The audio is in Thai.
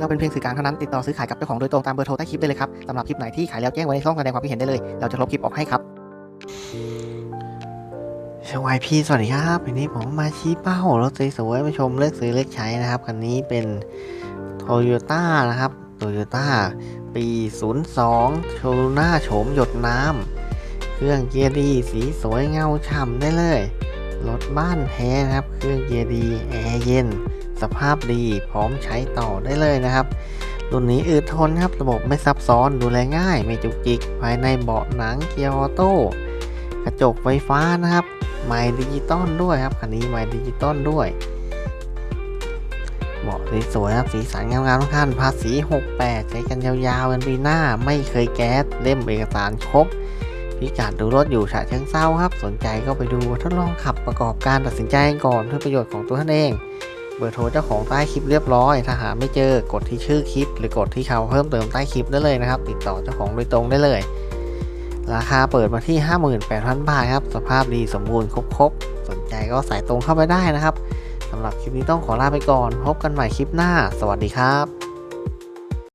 เราเป็นเพียงสื่อกลางเท่านั้นติดต่อซื้อขายกับเจ้าของโดยตรงตามเบอร์โทรใต้คลิปได้เลยครับสำหรับคลิปไหนที่ขายแล้วแจ้งไว้ในช่องแสดงความคิดเห็นได้เลย เราจะลบคลิปออกให้ครับสวัสดีพี่สวัสดีครับวันนี้ผมมาชี้เป้ารถสวยๆมาชมเลือกซื้อเลือกใช้นะครับคันนี้เป็นโตโยต้านะครับโตโยต้าปี 02 โชลูน่าโฉมหยดน้ำเครื่องเกียร์ดีสีสวยเงาฉ่ำได้เลย รถบ้านแท้นะครับ เครื่องเกียร์ดีแอร์เย็น สภาพดีพร้อมใช้ต่อได้เลยนะครับ รุ่นนี้อึดทนครับระบบไม่ซับซ้อนดูแลง่าย ไม่จุกจิก ภายในเบาะหนังเกียร์ออโต้กระจกไฟฟ้านะครับไมค์ดิจิตอลด้วยครับคันนี้ไมค์ดิจิตอลด้วยเบาะสวยๆครับสีสันงามๆทุกท่านภาษี 68 ใช้กันยาวๆเป็นปีหน้าไม่เคยแก๊สเล่มเอกสารครบพิกัดดูรถอยู่ฉะเชิงเซาครับ สนใจก็ไปดูทดลองขับประกอบการตัดสินใจก่อนเพื่อประโยชน์ของตัวท่านเอง เบอร์โทรเจ้าของใต้คลิปเรียบร้อย ถ้าหาไม่เจอกดที่ชื่อคลิป หรือกดที่เขาเพิ่มเติมใต้คลิปได้เลยนะครับ ติดต่อเจ้าของโดยตรงได้เลย ราคาเปิดมาที่ 58,000 บาทครับ สภาพดีสมบูรณ์ครบๆ สนใจก็สายตรงเข้าไปได้นะครับสำหรับคลิปนี้ต้องขอลาไปก่อน พบกันใหม่คลิปหน้า สวัสดีครับ